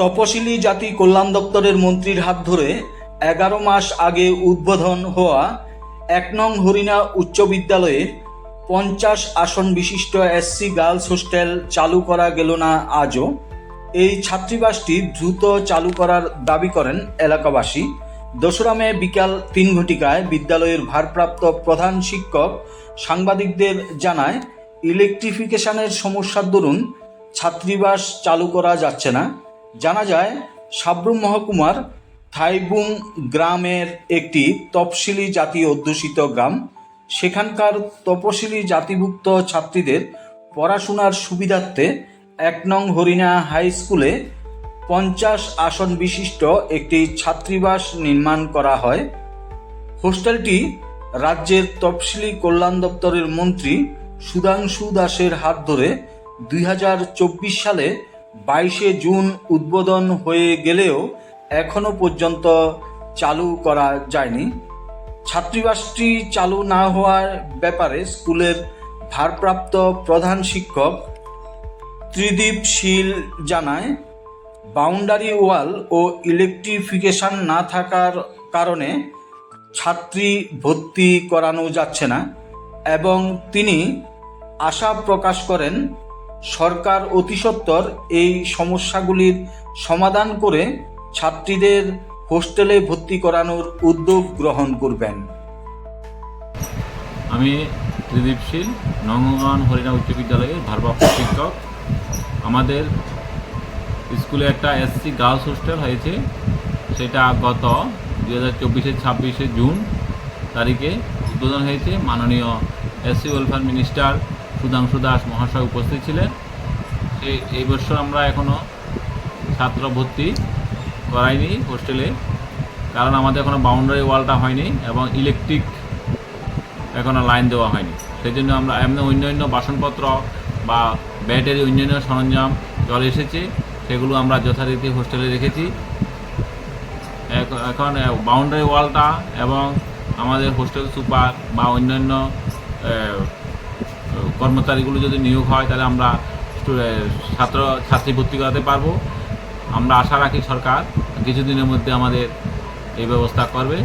তপশিলি জাতি কল্যাণ দপ্তরের মন্ত্রীর হাত ধরে এগারো মাস আগে উদ্বোধন হওয়া এক নং হরিণা উচ্চ বিদ্যালয়ে পঞ্চাশ আসন বিশিষ্ট এসসি গার্লস হোস্টেল চালু করা গেল না আজও। এই ছাত্রীবাসটি দ্রুত চালু করার দাবি করেন এলাকাবাসী। দোসরা মে বিকাল তিন ঘটিকায় বিদ্যালয়ের ভারপ্রাপ্ত প্রধান শিক্ষক সাংবাদিকদের জানায়, ইলেকট্রিফিকেশনের সমস্যার দরুন ছাত্রীবাস চালু করা যাচ্ছে না। জানা যায়, সাবরুম মহকুমার থাইবুং গ্রামের একটি তপশিলি জাতি অধ্যুষিত গ্রাম। সেখানকার তপশিলি জাতিভুক্ত ছাত্রীদের পড়াশোনার সুবিধার্থে এক নং হরিণা হাই স্কুলে পঞ্চাশ আসন বিশিষ্ট একটি ছাত্রীবাস নির্মাণ করা হয়। হোস্টেলটি রাজ্যের তফসিলি কল্যাণ দপ্তরের মন্ত্রী সুধাংশু দাসের হাত ধরে দুই হাজার চব্বিশ সালে বাইশে জুন উদ্বোধন হয়ে গেলেও এখনও পর্যন্ত চালু করা যায়নি। ছাত্রীবাসটি চালু না হওয়ার ব্যাপারে স্কুলের ভারপ্রাপ্ত প্রধান শিক্ষক ত্রিদীপ শীল জানায়, বাউন্ডারি ওয়াল ও ইলেকট্রিফিকেশন না থাকার কারণে ছাত্রী ভর্তি করানো যাচ্ছে না এবং তিনি আশা প্রকাশ করেন সরকার অতিসত্বর এই সমস্যাগুলির সমাধান করে ছাত্রীদের হোস্টেলে ভর্তি করানোর উদ্যোগ গ্রহণ করবেন। আমি ত্রিদীপ শীল নঙ্গন হরিণা উচ্চ বিদ্যালয়ের ভারপ্রাপ্ত শিক্ষক। আমাদের স্কুলে একটা এসসি গার্লস হোস্টেল হয়েছে, সেটা গত দু হাজার চব্বিশের ছাব্বিশে জুন তারিখে উদ্বোধন হয়েছে। মাননীয় SC welfare minister Sudhanshu Das মহাশয় উপস্থিত ছিলেন। এই এই বছর আমরা এখনও ছাত্র ভর্তি করাইনি হোস্টেলে, কারণ আমাদের এখনও বাউন্ডারি ওয়ালটা হয়নি এবং ইলেকট্রিক এখনও লাইন দেওয়া হয়নি। সেই জন্য আমরা এমনি অন্যান্য বাসনপত্র বা ব্যাটারি অন্যান্য সরঞ্জাম, জল এসেছে, সেগুলো আমরা যথারীতি হোস্টেলে রেখেছি। এখ- এখন বাউন্ডারি ওয়ালটা এবং আমাদের হোস্টেল সুপার বা অন্যান্য কর্মচারীগুলো যদি নিয়োগ হয়, তাহলে আমরা ছাত্র, ছাত্রী ভর্তি করাতে পারব। আমরা আশা রাখি সরকার কিছুদিনের মধ্যে আমাদের এই ব্যবস্থা করবে।